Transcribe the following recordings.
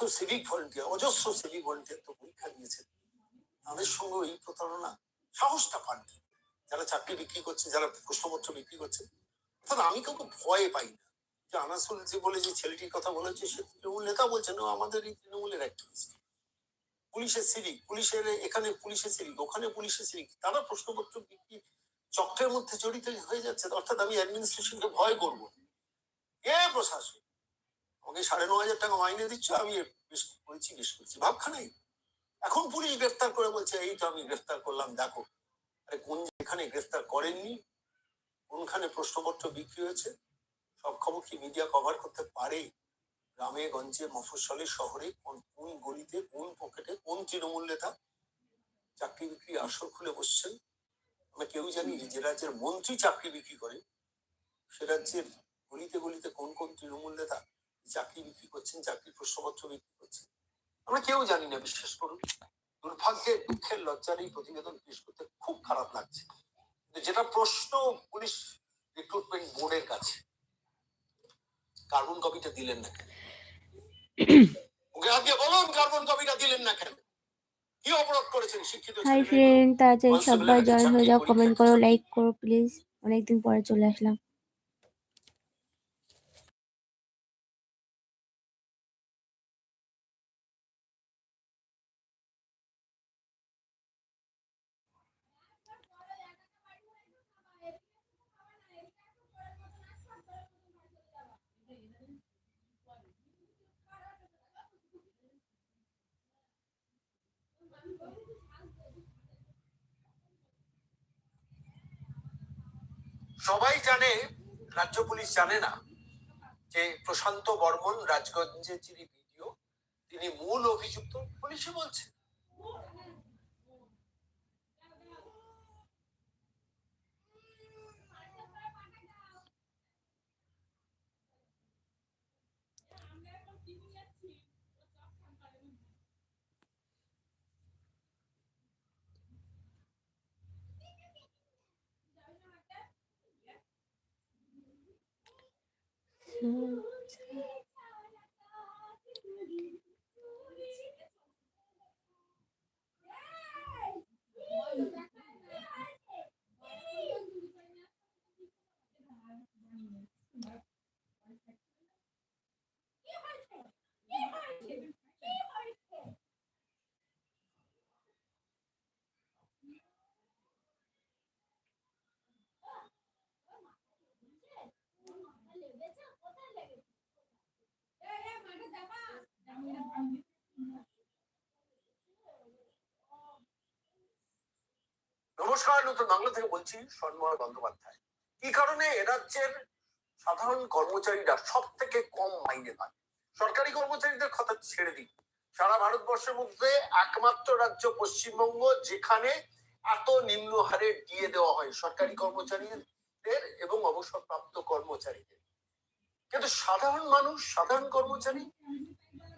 কত civic volunteer অজস্র civic volunteer তো পরীক্ষা দিয়েছেন। তাদের সঙ্গে এই প্রতারণা, সাহসটা পাননি যারা চাকরি বিক্রি করছে, যারা প্রশ্নপত্র বিক্রি করছে, অর্থাৎ আমি কাউকে ভয় পাই না। যে আনাসুল যে বলে যে ছেলেটির কথা বলেছে সে তৃণমূল নেতা বলছেন ও আমাদের এই তৃণমূলের অ্যাক্টিভিস্ট পুলিশের সিভিক পুলিশের, এখানে পুলিশের সিভিক ওখানে পুলিশের সিভিক তারা প্রশ্নপত্র বিক্রি চক্রের মধ্যে জড়িত হয়ে যাচ্ছে। অর্থাৎ আমি অ্যাডমিনিস্ট্রেশনকে ভয় করব এ প্রশাসন? আমাকে সাড়ে ন হাজার টাকা মাইনে দিচ্ছ, আমি করেছি বেশ করেছি, ভাবখানাই। এখন পুলিশ গ্রেফতার করে বলছে, এই তো আমি গ্রেফতার করলাম, দেখো। আরে কোন যেখানে গ্রেফতার করেননি, কোনখানে প্রশ্নপত্র বিক্রি হয়েছে, সব খবর কি মিডিয়া কভার করতে পারে? গ্রামে, গঞ্জে, মফস্বলে, শহরে কোন কোন গলিতে, কোন পকেটে কোন তৃণমূল নেতা চাকরি বিক্রি আসর খুলে বসছেন। আমরা কেউ জানি যে রাজ্যের মন্ত্রী চাকরি বিক্রি করে, সে রাজ্যের গলিতে গলিতে কোন কোন তৃণমূল নেতা চাকরি বিক্রি করছেন চাকরি প্রশ্নপত্র বিক্রি করছেন। আমরা কেউ জানি না বিশ্বাস করুন। দুর্ভাগ্যের দুঃখের লজ্জার এই প্রতিবেদন পেশ করতে খুব খারাপ লাগছে। যেটা প্রশ্ন পুলিশ রিক্রুটমেন্ট বোর্ডের কাছে কার্বন কপিটা দিলেন না কেন? ওকে আজকে বলুন কার্বন কপিটা দিলেন না কেন? কি অপরাধ করেছেন শিক্ষিত হাই? ফ্রেন্ড তাড়াতাড়ি সবাই জয়েন হয়ে যাও কমেন্ট করো লাইক করো প্লিজ অনেকদিন পরে চলে আসলাম। সবাই জানে, রাজ্য পুলিশ জানে না যে প্রশান্ত বর্মন রাজগঞ্জে যিনি বিডিও তিনি মূল অভিযুক্ত। পুলিশে বলছে। 嗯 নমস্কার, নতুন বাংলা থেকে বলছি সন্ময় বন্দ্যোপাধ্যায়। কি কারণে এ রাজ্যের সাধারণ কর্মচারীরা সব থেকে কম মাইনে পায়? সরকারি কর্মচারীদের কথা ছেড়ে দিন সারা ভারতবর্ষের মধ্যে একমাত্র রাজ্য পশ্চিমবঙ্গ যেখানে এত নিম্ন হারে দিয়ে দেওয়া হয় সরকারি কর্মচারীদের এবং অবসরপ্রাপ্ত কর্মচারীদের। কিন্তু সাধারণ মানুষ, সাধারণ কর্মচারী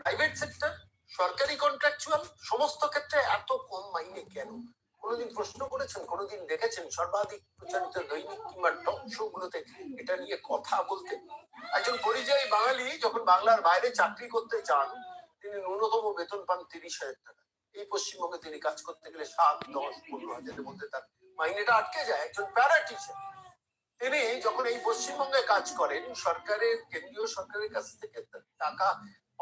প্রাইভেট সেক্টর সরকারি কন্ট্রাকচুয়াল সমস্ত ক্ষেত্রে এত কম মাইনে কেন? কোনোদিন প্রশ্ন করেছেন, কোনোদিন দেখেছেন? সর্বাধিক প্রচারিত দৈনিক কিংবা টক শো গুলোতে এটা নিয়ে কথা বলতে? একজন পরিযায়ী বাঙালি যখন বাংলার বাইরে চাকরি করতে চান, তিনি ন্যূনতম বেতন পান তিরিশ হাজার টাকা। এই পশ্চিমবঙ্গে তিনি কাজ করতে গেলে সাত, দশ, পনেরো হাজারের মধ্যে তার মাইনেটা আটকে যায়। একজন প্যারা টিচার তিনি যখন এই পশ্চিমবঙ্গে কাজ করেন, সরকারের, কেন্দ্রীয় সরকারের কাছ থেকে টাকা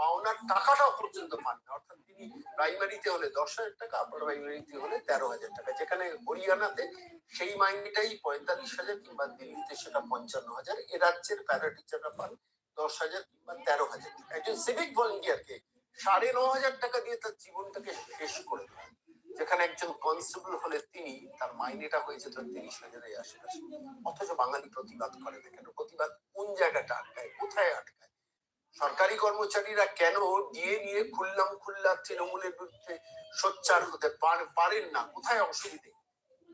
পাওনার টাকাটাও পর্যন্ত পান না। অর্থাৎ তিনি প্রাইমারিতে হলে দশ হাজার টাকা আপার প্রাইমারিতে হলে তেরো হাজার টাকা। যেখানে হরিয়ানাতে সেই মাইনেটাই পঁয়তাল্লিশ হাজার কিংবা দিল্লিতে সেটা পঞ্চান্ন হাজার। এ রাজ্যের প্যারা টিচাররা পান দশ হাজার কিংবা তেরো হাজার একজন সিভিক ভলেন্টিয়ারকে সাড়ে ন হাজার টাকা দিয়ে তার জীবনটাকে শেষ করে দেয় যেখানে একজন কনস্টেবল হলে তিনি, তার মাইনেটা হয়ে যেত তিরিশ হাজারের আশেপাশে। অথচ বাঙালি প্রতিবাদ করে না কেন? প্রতিবাদ কোন জায়গাটা আটকায়? কোথায় আটকায়? সরকারি কর্মচারীরা কেন ডিএ নিয়ে খুললাম খুল্লা তৃণমূলের বিরুদ্ধে সোচ্চার হতে পারেন না? কোথায় অসুবিধে?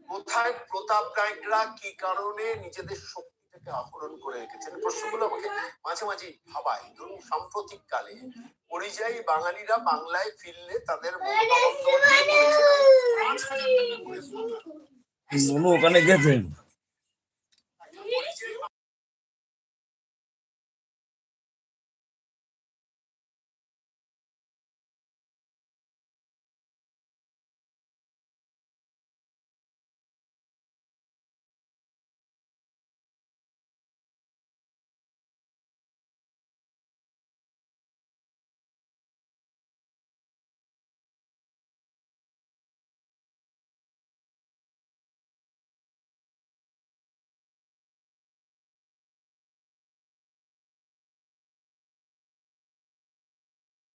কোথায় প্রতাপ গায়করা কি কারণে নিজেদের শক্তিটাকে আহরণ করে রেখেছেন? প্রশ্নগুলো আমাকে মাঝে মাঝে ভাবায়। ধরুন সাম্প্রতিক কালে পরিযায়ী বাঙালিরা বাংলায় ফিরলে তাদের ওখানে গেছেন?